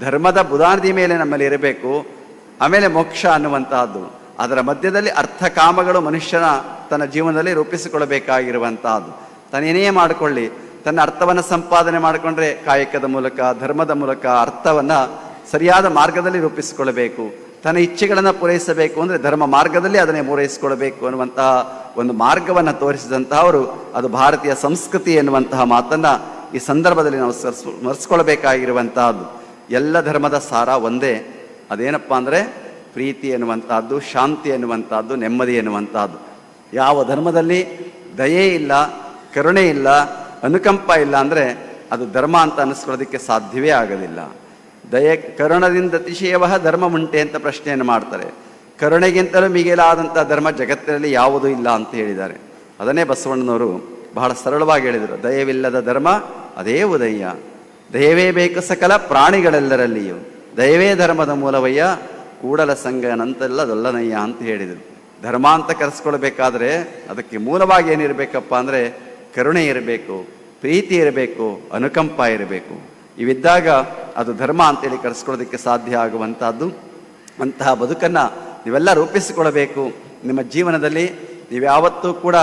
ಧರ್ಮದ ಬುದಾರ್ದಿ ಮೇಲೆ ನಮ್ಮಲ್ಲಿ ಇರಬೇಕು, ಆಮೇಲೆ ಮೋಕ್ಷ ಅನ್ನುವಂತಹದ್ದು ಅದರ ಮಧ್ಯದಲ್ಲಿ ಅರ್ಥ ಕಾಮಗಳು ಮನುಷ್ಯನ ತನ್ನ ಜೀವನದಲ್ಲಿ ರೂಪಿಸಿಕೊಳ್ಳಬೇಕಾಗಿರುವಂತಹದ್ದು ತಾನೇನೇ ಮಾಡಿಕೊಳ್ಳಿ, ತನ್ನ ಅರ್ಥವನ್ನು ಸಂಪಾದನೆ ಮಾಡಿಕೊಂಡ್ರೆ ಕಾಯಕದ ಮೂಲಕ, ಧರ್ಮದ ಮೂಲಕ ಅರ್ಥವನ್ನು ಸರಿಯಾದ ಮಾರ್ಗದಲ್ಲಿ ರೂಪಿಸಿಕೊಳ್ಳಬೇಕು. ತನ್ನ ಇಚ್ಛೆಗಳನ್ನು ಪೂರೈಸಬೇಕು ಅಂದರೆ ಧರ್ಮ ಮಾರ್ಗದಲ್ಲಿ ಅದನ್ನೇ ಪೂರೈಸಿಕೊಳ್ಳಬೇಕು ಅನ್ನುವಂತಹ ಒಂದು ಮಾರ್ಗವನ್ನು ತೋರಿಸಿದಂತಹವರು ಅದು ಭಾರತೀಯ ಸಂಸ್ಕೃತಿ ಎನ್ನುವಂತಹ ಮಾತನ್ನು ಈ ಸಂದರ್ಭದಲ್ಲಿ ನಾವು ಸ್ಮರಿಸ್, ಸ್ಮರಿಸ್ಕೊಳ್ಬೇಕಾಗಿರುವಂತಹದ್ದು. ಎಲ್ಲ ಧರ್ಮದ ಸಾರ ಒಂದೇ. ಅದೇನಪ್ಪ ಅಂದರೆ ಪ್ರೀತಿ ಎನ್ನುವಂಥದ್ದು ಶಾಂತಿ ಎನ್ನುವಂಥದ್ದು ನೆಮ್ಮದಿ ಎನ್ನುವಂಥದ್ದು ಯಾವ ಧರ್ಮದಲ್ಲಿ ದಯೆ ಇಲ್ಲ, ಕರುಣೆ ಇಲ್ಲ, ಅನುಕಂಪ ಇಲ್ಲ ಅಂದರೆ ಅದು ಧರ್ಮ ಅಂತ ಅನ್ನಿಸ್ಕೊಳ್ಳೋದಕ್ಕೆ ಸಾಧ್ಯವೇ ಆಗೋದಿಲ್ಲ. ದಯೆ ಕರುಣದಿಂದ ಧರ್ಮ ಉಂಟೆ ಅಂತ ಪ್ರಶ್ನೆಯನ್ನು ಮಾಡ್ತಾರೆ. ಕರುಣೆಗಿಂತಲೂ ಮಿಗಿಲಾದಂಥ ಧರ್ಮ ಜಗತ್ತಿನಲ್ಲಿ ಯಾವುದೂ ಇಲ್ಲ ಅಂತ ಹೇಳಿದ್ದಾರೆ. ಅದನ್ನೇ ಬಸವಣ್ಣನವರು ಬಹಳ ಸರಳವಾಗಿ ಹೇಳಿದರು. ದಯವಿಲ್ಲದ ಧರ್ಮ ಅದೇ ಉದಯ್ಯ ದಯವೇ ಬೇಕು ಸಕಲ ಪ್ರಾಣಿಗಳೆಲ್ಲರಲ್ಲಿಯೂ. ದಯವೇ ಧರ್ಮದ ಮೂಲವಯ್ಯ. ಕೂಡಲ ಸಂಗನಂತೆಲ್ಲ ದೊಲ್ಲನಯ್ಯ ಅಂತ ಹೇಳಿದರು. ಧರ್ಮ ಅಂತ ಕರೆಸ್ಕೊಳ್ಬೇಕಾದ್ರೆ ಅದಕ್ಕೆ ಮೂಲವಾಗಿ ಏನಿರಬೇಕಪ್ಪ ಅಂದರೆ ಕರುಣೆ ಇರಬೇಕು, ಪ್ರೀತಿ ಇರಬೇಕು, ಅನುಕಂಪ ಇರಬೇಕು. ಇವಿದ್ದಾಗ ಅದು ಧರ್ಮ ಅಂತೇಳಿ ಕರೆಸ್ಕೊಳ್ಳೋದಕ್ಕೆ ಸಾಧ್ಯ ಆಗುವಂಥದ್ದು. ಅಂತಹ ಬದುಕನ್ನು ನೀವೆಲ್ಲ ರೂಪಿಸಿಕೊಳ್ಳಬೇಕು. ನಿಮ್ಮ ಜೀವನದಲ್ಲಿ ನೀವು ಯಾವತ್ತೂ ಕೂಡ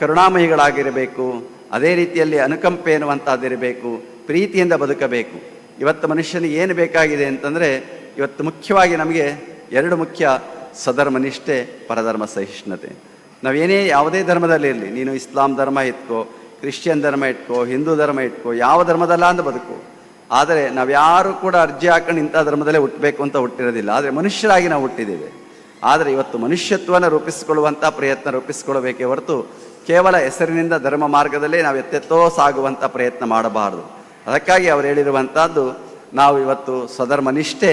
ಕರುಣಾಮಯಿಗಳಾಗಿರಬೇಕು. ಅದೇ ರೀತಿಯಲ್ಲಿ ಅನುಕಂಪೆ ಎನ್ನುವಂಥದ್ದಿರಬೇಕು. ಪ್ರೀತಿಯಿಂದ ಬದುಕಬೇಕು. ಇವತ್ತು ಮನುಷ್ಯನಿಗೆ ಏನು ಬೇಕಾಗಿದೆ ಅಂತಂದರೆ, ಇವತ್ತು ಮುಖ್ಯವಾಗಿ ನಮಗೆ ಎರಡು ಮುಖ್ಯ ಸಧರ್ಮನಿಷ್ಠೆ ಪರಧರ್ಮ ಸಹಿಷ್ಣುತೆ. ನಾವೇನೇ ಯಾವುದೇ ಧರ್ಮದಲ್ಲಿ ಇರಲಿ, ನೀನು ಇಸ್ಲಾಂ ಧರ್ಮ ಇಟ್ಕೋ, ಕ್ರಿಶ್ಚಿಯನ್ ಧರ್ಮ ಇಟ್ಕೋ, ಹಿಂದೂ ಧರ್ಮ ಇಟ್ಕೋ, ಯಾವ ಧರ್ಮದಲ್ಲ ಅಂತ ಬದುಕು. ಆದರೆ ನಾವು ಯಾರು ಕೂಡ ಅರ್ಜಿ ಹಾಕೊಂಡು ಇಂಥ ಧರ್ಮದಲ್ಲೇ ಹುಟ್ಟಬೇಕು ಅಂತ ಹುಟ್ಟಿರೋದಿಲ್ಲ. ಆದರೆ ಮನುಷ್ಯರಾಗಿ ನಾವು ಹುಟ್ಟಿದ್ದೇವೆ. ಆದರೆ ಇವತ್ತು ಮನುಷ್ಯತ್ವನ ರೂಪಿಸಿಕೊಳ್ಳುವಂಥ ಪ್ರಯತ್ನ ರೂಪಿಸಿಕೊಳ್ಳಬೇಕೇ ಹೊರತು ಕೇವಲ ಹೆಸರಿನಿಂದ ಧರ್ಮ ಮಾರ್ಗದಲ್ಲೇ ನಾವು ಎತ್ತೆತ್ತೋ ಸಾಗುವಂಥ ಪ್ರಯತ್ನ ಮಾಡಬಾರದು. ಅದಕ್ಕಾಗಿ ಅವರು ಹೇಳಿರುವಂಥದ್ದು, ನಾವು ಇವತ್ತು ಸ್ವಧರ್ಮ ನಿಷ್ಠೆ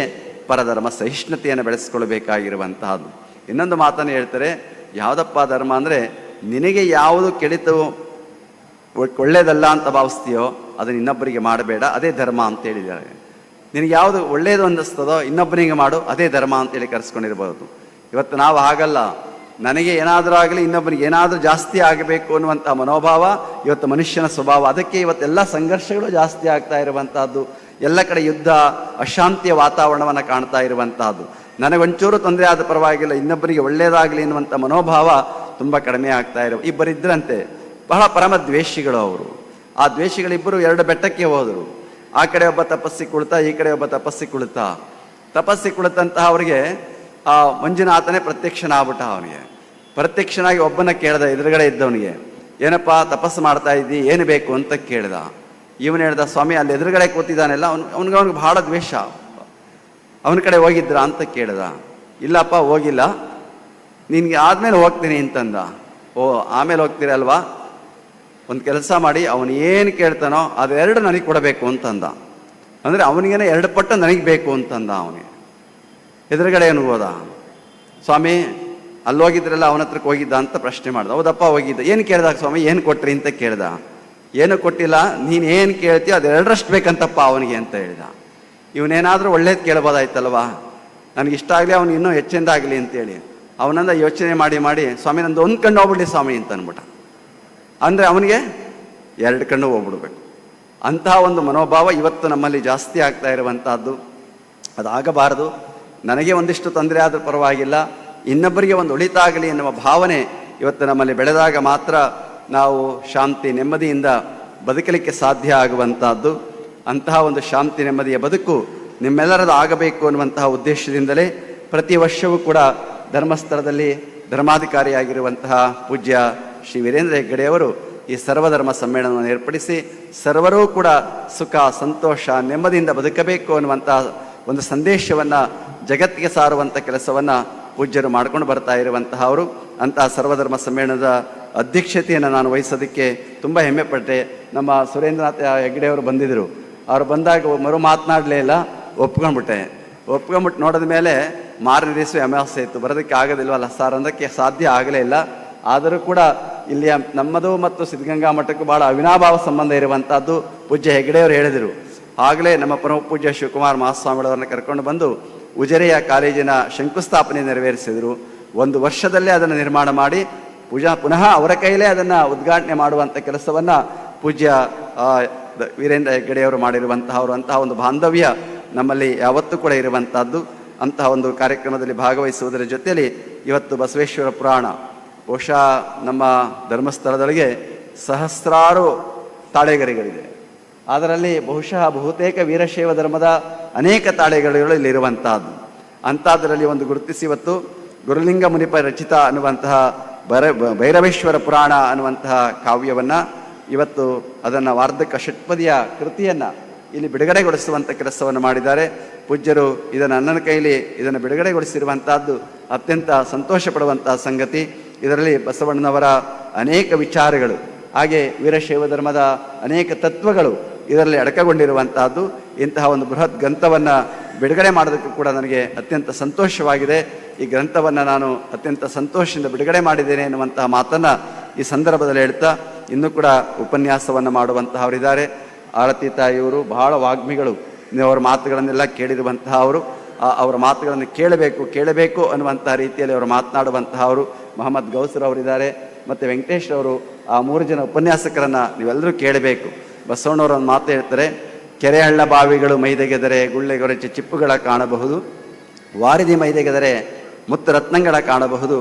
ಪರಧರ್ಮ ಸಹಿಷ್ಣುತೆಯನ್ನು ಬೆಳೆಸ್ಕೊಳ್ಬೇಕಾಗಿರುವಂತಹದ್ದು. ಇನ್ನೊಂದು ಮಾತನ್ನು ಹೇಳ್ತಾರೆ, ಯಾವುದಪ್ಪ ಧರ್ಮ ಅಂದರೆ ನಿನಗೆ ಯಾವುದು ಕೆಳಿತು ಒಳ್ಳೇದಲ್ಲ ಅಂತ ಭಾವಿಸ್ತೀಯೋ, ಅದನ್ನು ಇನ್ನೊಬ್ಬರಿಗೆ ಮಾಡಬೇಡ, ಅದೇ ಧರ್ಮ ಅಂತ ಹೇಳಿದ್ದಾರೆ. ನಿನಗೆ ಯಾವುದು ಒಳ್ಳೇದು ಅನ್ನಿಸ್ತದೋ, ಇನ್ನೊಬ್ಬನಿಗೆ ಮಾಡು, ಅದೇ ಧರ್ಮ ಅಂತೇಳಿ ಕರೆಸ್ಕೊಂಡಿರ್ಬೋದು. ಇವತ್ತು ನಾವು ಹಾಗಲ್ಲ. ನನಗೆ ಏನಾದರೂ ಆಗಲಿ ಇನ್ನೊಬ್ಬರಿಗೆ ಏನಾದರೂ ಜಾಸ್ತಿ ಆಗಬೇಕು ಅನ್ನುವಂಥ ಮನೋಭಾವ, ಇವತ್ತು ಮನುಷ್ಯನ ಸ್ವಭಾವ, ಅದಕ್ಕೆ ಇವತ್ತೆಲ್ಲ ಸಂಘರ್ಷಗಳು ಜಾಸ್ತಿ ಆಗ್ತಾ ಇರುವಂತಹದ್ದು. ಎಲ್ಲ ಕಡೆ ಯುದ್ಧ, ಅಶಾಂತಿಯ ವಾತಾವರಣವನ್ನು ಕಾಣ್ತಾ ಇರುವಂತಹದ್ದು. ನನಗೊಂಚೂರು ತೊಂದರೆ ಆದ ಪರವಾಗಿಲ್ಲ ಇನ್ನೊಬ್ಬರಿಗೆ ಒಳ್ಳೆಯದಾಗಲಿ ಅನ್ನುವಂಥ ಮನೋಭಾವ ತುಂಬ ಕಡಿಮೆ ಆಗ್ತಾ ಇರೋ ಇಬ್ಬರಿದ್ದರಂತೆ ಬಹಳ ಪರಮ ದ್ವೇಷಿಗಳು ಅವರು. ಆ ದ್ವೇಷಿಗಳಿಬ್ಬರು ಎರಡು ಬೆಟ್ಟಕ್ಕೆ ಹೋದರು. ಆ ಕಡೆ ಒಬ್ಬ ತಪಸ್ಸಿ ಕುಳಿತ, ಈ ಕಡೆ ಒಬ್ಬ ತಪಸ್ಸಿ ಕುಳಿತ. ತಪಸ್ಸಿ ಕುಳಿತಂತಹ ಅವರಿಗೆ, ಆ ಮಂಜುನಾಥನೇ ಪ್ರತ್ಯಕ್ಷನಾಗ್ಬಿಟ್ಟ ಅವನಿಗೆ. ಪ್ರತ್ಯಕ್ಷನಾಗಿ ಒಬ್ಬನ ಕೇಳ್ದ, ಎದುರುಗಡೆ ಇದ್ದವನಿಗೆ, ಏನಪ್ಪ, ತಪಸ್ಸು ಮಾಡ್ತಾ ಇದ್ದಿ, ಏನು ಬೇಕು? ಅಂತ ಕೇಳಿದ. ಇವನು ಹೇಳ್ದ, ಸ್ವಾಮಿ, ಅಲ್ಲಿ ಎದುರುಗಡೆ ಕೂತಿದ್ದಾನೆಲ್ಲ, ಅವ್ನು, ಅವನಿಗೆ ಅವ್ನಿಗೆ ಬಹಳ ದ್ವೇಷ. ಅವನ ಕಡೆ ಹೋಗಿದ್ರ? ಅಂತ ಕೇಳಿದ. ಇಲ್ಲಪ್ಪ, ಹೋಗಿಲ್ಲ. ನಿನಗೆ ಆದಮೇಲೆ ಹೋಗ್ತೀನಿ ಅಂತಂದ. ಓ, ಆಮೇಲೆ ಹೋಗ್ತೀರಲ್ವಾ? ಒಂದು ಕೆಲಸ ಮಾಡಿ ಅವನು ಏನು ಕೇಳ್ತಾನೋ ಅದೆರಡು ನನಗೆ ಕೊಡಬೇಕು ಅಂತಂದ. ಅಂದರೆ ಅವನಿಗೇನೆ ಎರಡು ಪಟ್ಟು ನನಗೆ ಬೇಕು ಅಂತಂದ ಅವನಿಗೆ ಎದುರುಗಡೆ ಏನು ಹೋದ? ಸ್ವಾಮಿ, ಅಲ್ಲಿ ಹೋಗಿದ್ರಲ್ಲ ಅವನ ಹತ್ರಕ್ಕೆ ಹೋಗಿದ್ದ ಅಂತ ಪ್ರಶ್ನೆ ಮಾಡ್ದ. ಹೌದಪ್ಪ, ಹೋಗಿದ್ದ. ಏನು ಕೇಳ್ದ? ಸ್ವಾಮಿ, ಏನು ಕೊಟ್ರಿ ಅಂತ ಕೇಳ್ದ. ಏನು ಕೊಟ್ಟಿಲ್ಲ, ನೀನು ಏನು ಕೇಳ್ತೀಯ ಅದೆರಡರಷ್ಟು ಬೇಕಂತಪ್ಪ ಅವನಿಗೆ ಅಂತ ಹೇಳ್ದ. ಇವನೇನಾದರೂ ಒಳ್ಳೇದು ಕೇಳ್ಬೋದಾಯ್ತಲ್ವಾ? ಇಷ್ಟ ಆಗಲಿ, ಅವನು ಇನ್ನೂ ಹೆಚ್ಚಿಂದ ಆಗಲಿ ಅಂತೇಳಿ. ಅವನಂದ ಯೋಚನೆ ಮಾಡಿ ಮಾಡಿ, ಸ್ವಾಮಿ, ನಂದು ಒಂದು ಕಣ್ಣು ಹೋಗ್ಬಿಡಿ ಸ್ವಾಮಿ ಅಂತ ಅಂದ್ಬಿಟ್ಟ. ಅಂದರೆ ಅವನಿಗೆ ಎರಡು ಕಣ್ಣು ಹೋಗ್ಬಿಡ್ಬೇಕು. ಅಂತಹ ಒಂದು ಮನೋಭಾವ ಇವತ್ತು ನಮ್ಮಲ್ಲಿ ಜಾಸ್ತಿ ಆಗ್ತಾ ಇರುವಂತಹದ್ದು. ಅದಾಗಬಾರದು. ನನಗೆ ಒಂದಿಷ್ಟು ತೊಂದರೆ ಆದರೂ ಪರವಾಗಿಲ್ಲ. ಇನ್ನೊಬ್ಬರಿಗೆ ಒಂದು ಉಳಿತಾಗಲಿ ಎನ್ನುವ ಭಾವನೆ ಇವತ್ತು ನಮ್ಮಲ್ಲಿ ಬೆಳೆದಾಗ ಮಾತ್ರ ನಾವು ಶಾಂತಿ ನೆಮ್ಮದಿಯಿಂದ ಬದುಕಲಿಕ್ಕೆ ಸಾಧ್ಯ ಆಗುವಂತಹದ್ದು. ಅಂತಹ ಒಂದು ಶಾಂತಿ ನೆಮ್ಮದಿಯ ಬದುಕು ನಿಮ್ಮೆಲ್ಲರದು ಆಗಬೇಕು ಅನ್ನುವಂತಹ ಉದ್ದೇಶದಿಂದಲೇ ಪ್ರತಿ ವರ್ಷವೂ ಕೂಡ ಧರ್ಮಸ್ಥಳದಲ್ಲಿ ಧರ್ಮಾಧಿಕಾರಿಯಾಗಿರುವಂತಹ ಪೂಜ್ಯ ಶ್ರೀ ವೀರೇಂದ್ರ ಹೆಗ್ಗಡೆಯವರು ಈ ಸರ್ವಧರ್ಮ ಸಮ್ಮೇಳನವನ್ನು ಏರ್ಪಡಿಸಿ ಸರ್ವರೂ ಕೂಡ ಸುಖ, ಸಂತೋಷ, ನೆಮ್ಮದಿಯಿಂದ ಬದುಕಬೇಕು ಅನ್ನುವಂತಹ ಒಂದು ಸಂದೇಶವನ್ನು ಜಗತ್ತಿಗೆ ಸಾರುವಂಥ ಕೆಲಸವನ್ನು ಪೂಜ್ಯರು ಮಾಡ್ಕೊಂಡು ಬರ್ತಾ ಇರುವಂತಹ ಅವರು. ಅಂತಹ ಸರ್ವಧರ್ಮ ಸಮ್ಮೇಳನದ ಅಧ್ಯಕ್ಷತೆಯನ್ನು ನಾನು ವಹಿಸೋದಕ್ಕೆ ತುಂಬ ಹೆಮ್ಮೆ ಪಟ್ಟೆ. ನಮ್ಮ ಸುರೇಂದ್ರನಾಥ ಹೆಗ್ಡೆಯವರು ಬಂದಿದ್ದರು ಅವ್ರು ಬಂದಾಗ ಮರು ಮಾತನಾಡಲೇ ಇಲ್ಲ, ಒಪ್ಕೊಂಡ್ಬಿಟ್ಟೆ. ಒಪ್ಕೊಂಬಿಟ್ಟು ನೋಡಿದ ಮೇಲೆ ಮಾರನೇ ದಿವಸ ಅಮಾವಾಸ್ಯೆ ಇತ್ತು. ಬರೋದಕ್ಕೆ ಆಗೋದಿಲ್ವಲ್ಲ ಸರ್, ಅಂದಕ್ಕೆ ಸಾಧ್ಯ ಆಗಲೇ ಇಲ್ಲ. ಆದರೂ ಕೂಡ ಇಲ್ಲಿಯ ನಮ್ಮದು ಮತ್ತು ಸಿದ್ಧಗಂಗಾ ಮಠಕ್ಕೂ ಬಹಳ ಅವಿನಾಭಾವ ಸಂಬಂಧ ಇರುವಂತಹದ್ದು ಪೂಜ್ಯ ಹೆಗ್ಡೆಯವರು ಹೇಳಿದರು. ಆಗಲೇ ನಮ್ಮ ಪರಮ ಪೂಜ್ಯ ಶಿವಕುಮಾರ್ ಮಹಾಸ್ವಾಮಿಗಳವರನ್ನು ಕರ್ಕೊಂಡು ಬಂದು ಉಜರೆಯ ಕಾಲೇಜಿನ ಶಂಕುಸ್ಥಾಪನೆ ನೆರವೇರಿಸಿದರು. ಒಂದು ವರ್ಷದಲ್ಲೇ ಅದನ್ನು ನಿರ್ಮಾಣ ಮಾಡಿ ಪೂಜಾ ಪುನಃ ಅವರ ಕೈಲೇ ಅದನ್ನು ಉದ್ಘಾಟನೆ ಮಾಡುವಂಥ ಕೆಲಸವನ್ನು ಪೂಜ್ಯ ವೀರೇಂದ್ರ ಹೆಗ್ಗಡೆಯವರು ಮಾಡಿರುವಂತಹ ಅವರು ಅಂತಹ ಒಂದು ಬಾಂಧವ್ಯ ನಮ್ಮಲ್ಲಿ ಯಾವತ್ತೂ ಕೂಡ ಇರುವಂಥದ್ದು ಅಂತಹ ಒಂದು ಕಾರ್ಯಕ್ರಮದಲ್ಲಿ ಭಾಗವಹಿಸುವುದರ ಜೊತೆಯಲ್ಲಿ ಇವತ್ತು ಬಸವೇಶ್ವರ ಪುರಾಣ ಬಹುಶಃ ನಮ್ಮ ಧರ್ಮಸ್ಥಳದೊಳಗೆ ಸಹಸ್ರಾರು ತಾಳೆಗರಿಗಳಿದೆ ಅದರಲ್ಲಿ ಬಹುಶಃ ಬಹುತೇಕ ವೀರಶೈವ ಧರ್ಮದ ಅನೇಕ ತಾಳೆಗರಿಗಳು ಇಲ್ಲಿರುವಂತಹದ್ದು ಅಂಥದ್ದರಲ್ಲಿ ಒಂದು ಗುರುತಿಸಿ ಇವತ್ತು ಗುರುಲಿಂಗ ಮುನಿಪ ರಚಿತ ಅನ್ನುವಂತಹ ಬರ ಭೈರವೇಶ್ವರ ಪುರಾಣ ಅನ್ನುವಂತಹ ಕಾವ್ಯವನ್ನು ಇವತ್ತು ಅದನ್ನು ವಾರ್ಧಕ ಷಟ್ಪದಿಯ ಕೃತಿಯನ್ನು ಇಲ್ಲಿ ಬಿಡುಗಡೆಗೊಳಿಸುವಂಥ ಕೆಲಸವನ್ನು ಮಾಡಿದ್ದಾರೆ. ಪೂಜ್ಯರು ಇದನ್ನು ಅಣ್ಣನ ಕೈಲಿ ಇದನ್ನು ಬಿಡುಗಡೆಗೊಳಿಸಿರುವಂತಹದ್ದು ಅತ್ಯಂತ ಸಂತೋಷ ಪಡುವಂತಹ ಸಂಗತಿ. ಇದರಲ್ಲಿ ಬಸವಣ್ಣನವರ ಅನೇಕ ವಿಚಾರಗಳು, ಹಾಗೆ ವೀರಶೈವ ಧರ್ಮದ ಅನೇಕ ತತ್ವಗಳು ಇದರಲ್ಲಿ ಅಡಕಗೊಂಡಿರುವಂತಹದ್ದು. ಇಂತಹ ಒಂದು ಬೃಹತ್ ಗ್ರಂಥವನ್ನು ಬಿಡುಗಡೆ ಮಾಡೋದಕ್ಕೂ ಕೂಡ ನನಗೆ ಅತ್ಯಂತ ಸಂತೋಷವಾಗಿದೆ. ಈ ಗ್ರಂಥವನ್ನು ನಾನು ಅತ್ಯಂತ ಸಂತೋಷದಿಂದ ಬಿಡುಗಡೆ ಮಾಡಿದ್ದೇನೆ ಎನ್ನುವಂತಹ ಮಾತನ್ನು ಈ ಸಂದರ್ಭದಲ್ಲಿ ಹೇಳ್ತಾ, ಇನ್ನೂ ಕೂಡ ಉಪನ್ಯಾಸವನ್ನು ಮಾಡುವಂತಹವರಿದ್ದಾರೆ. ಆರತಿ ತಾಯಿಯವರು ಬಹಳ ವಾಗ್ಮಿಗಳು. ಅವರ ಮಾತುಗಳನ್ನೆಲ್ಲ ಕೇಳಿರುವಂತಹ ಅವರು ಅವರ ಮಾತುಗಳನ್ನು ಕೇಳಬೇಕು ಕೇಳಬೇಕು ಅನ್ನುವಂಥ ರೀತಿಯಲ್ಲಿ ಅವರು ಮಾತನಾಡುವಂತಹ ಅವರು ಮೊಹಮ್ಮದ್ ಗೌಸರ್ ಅವರಿದ್ದಾರೆ ಮತ್ತು ವೆಂಕಟೇಶ್ ಅವರು ಆ ಮೂರು ಜನ ಉಪನ್ಯಾಸಕರನ್ನು ನೀವೆಲ್ಲರೂ ಕೇಳಬೇಕು. ಬಸವಣ್ಣವರು ಒಂದು ಮಾತು ಹೇಳ್ತಾರೆ, ಕೆರೆ ಹಳ್ಳ ಬಾವಿಗಳು ಮೈದೆಗೆದರೆ ಗುಳ್ಳೆಗೊರಚಿ ಚಿಪ್ಪುಗಳ ಕಾಣಬಹುದು. ವಾರಿದಿ ಮೈದೆಗೆದರೆ ಮುತ್ತು ರತ್ನಗಳ ಕಾಣಬಹುದು.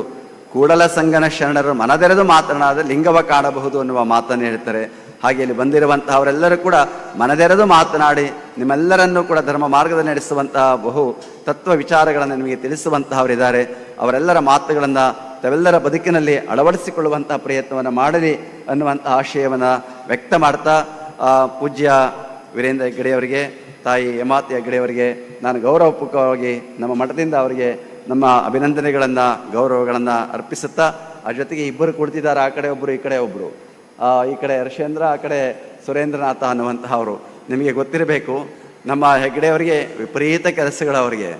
ಕೂಡಲ ಸಂಗನ ಶರಣರು ಮನದೆರೆದು ಮಾತನಾದ ಲಿಂಗವ ಕಾಣಬಹುದು ಅನ್ನುವ ಮಾತನ್ನು ಹೇಳ್ತಾರೆ. ಹಾಗೆ ಇಲ್ಲಿ ಬಂದಿರುವಂತಹವರೆಲ್ಲರೂ ಕೂಡ ಮನದೆರೆದು ಮಾತನಾಡಿ, ನಿಮ್ಮೆಲ್ಲರನ್ನೂ ಕೂಡ ಧರ್ಮ ಮಾರ್ಗದಲ್ಲಿ ನಡೆಸುವಂತಹ ಬಹು ತತ್ವ ವಿಚಾರಗಳನ್ನು ನಿಮಗೆ ತಿಳಿಸುವಂತಹವರಿದ್ದಾರೆ. ಅವರೆಲ್ಲರ ಮಾತುಗಳನ್ನು ತಾವೆಲ್ಲರ ಬದುಕಿನಲ್ಲಿ ಅಳವಡಿಸಿಕೊಳ್ಳುವಂತಹ ಪ್ರಯತ್ನವನ್ನು ಮಾಡಲಿ ಅನ್ನುವಂಥ ಆಶಯವನ್ನು ವ್ಯಕ್ತ ಮಾಡ್ತಾ ಪೂಜ್ಯ ವೀರೇಂದ್ರ ಹೆಗ್ಗಡೆಯವರಿಗೆ ತಾಯಿ ಯಮಾತಿ ಹೆಗ್ಗಡೆಯವರಿಗೆ ನಾನು ಗೌರವಪೂರ್ವಕವಾಗಿ ನಮ್ಮ ಮಠದಿಂದ ಅವರಿಗೆ ನಮ್ಮ ಅಭಿನಂದನೆಗಳನ್ನು, ಗೌರವಗಳನ್ನು ಅರ್ಪಿಸುತ್ತಾ, ಆ ಜೊತೆಗೆ ಇಬ್ಬರು ಕುಳಿತಿದ್ದಾರೆ, ಆ ಕಡೆ ಒಬ್ಬರು ಈ ಕಡೆ ಒಬ್ಬರು ಈ ಕಡೆ ಹರ್ಷೇಂದ್ರ, ಆ ಕಡೆ ಸುರೇಂದ್ರನಾಥ ಅನ್ನುವಂತಹ ಅವರು ನಿಮಗೆ ಗೊತ್ತಿರಬೇಕು, ನಮ್ಮ ಹೆಗ್ಗಡೆಯವರಿಗೆ ವಿಪರೀತ ಕೆಲಸಗಳು ಅವರಿಗೆ.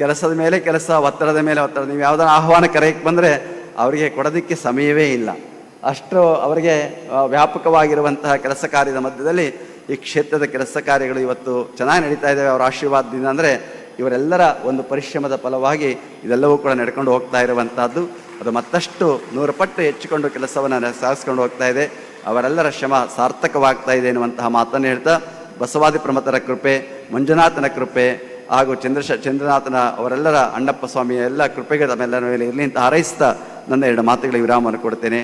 ಕೆಲಸದ ಮೇಲೆ ಕೆಲಸ, ಒತ್ತಡದ ಮೇಲೆ ಒತ್ತಡ. ನೀವು ಯಾವುದಾರ ಆಹ್ವಾನ ಕರೆಯಕ್ಕೆ ಬಂದರೆ ಅವರಿಗೆ ಕೊಡೋದಕ್ಕೆ ಸಮಯವೇ ಇಲ್ಲ. ಅಷ್ಟು ಅವರಿಗೆ ವ್ಯಾಪಕವಾಗಿರುವಂತಹ ಕೆಲಸ ಕಾರ್ಯದ ಮಧ್ಯದಲ್ಲಿ ಈ ಕ್ಷೇತ್ರದ ಕೆಲಸ ಕಾರ್ಯಗಳು ಇವತ್ತು ಚೆನ್ನಾಗಿ ನಡೀತಾ ಇದ್ದಾವೆ. ಅವರ ಆಶೀರ್ವಾದದಿಂದ ಅಂದರೆ ಇವರೆಲ್ಲರ ಒಂದು ಪರಿಶ್ರಮದ ಫಲವಾಗಿ ಇದೆಲ್ಲವೂ ಕೂಡ ನಡ್ಕೊಂಡು ಹೋಗ್ತಾ ಇರುವಂತಹದ್ದು. ಅದು ಮತ್ತಷ್ಟು ನೂರು ಪಟ್ಟು ಹೆಚ್ಚಿಕೊಂಡು ಕೆಲಸವನ್ನು ಸಾಗಿಸ್ಕೊಂಡು ಹೋಗ್ತಾ ಇದೆ. ಅವರೆಲ್ಲರ ಶ್ರಮ ಸಾರ್ಥಕವಾಗ್ತಾ ಇದೆ ಎನ್ನುವಂತಹ ಮಾತನ್ನು ಹೇಳ್ತಾ ಬಸವಾದಿ ಪ್ರಮತರ ಕೃಪೆ, ಮಂಜುನಾಥನ ಕೃಪೆ ಹಾಗೂ ಚಂದ್ರಶ ಚಂದ್ರನಾಥನ ಅವರೆಲ್ಲರ ಅಣ್ಣಪ್ಪ ಸ್ವಾಮಿಯ ಎಲ್ಲ ಕೃಪೆಗೆ ತಮ್ಮೆಲ್ಲರ ಮೇಲೆ ಇರಲಿ ಅಂತ ಹಾರೈಸ್ತಾ ನನ್ನ ಎರಡು ಮಾತುಗಳಿಗೆ ವಿರಾಮವನ್ನು ಕೊಡ್ತೇನೆ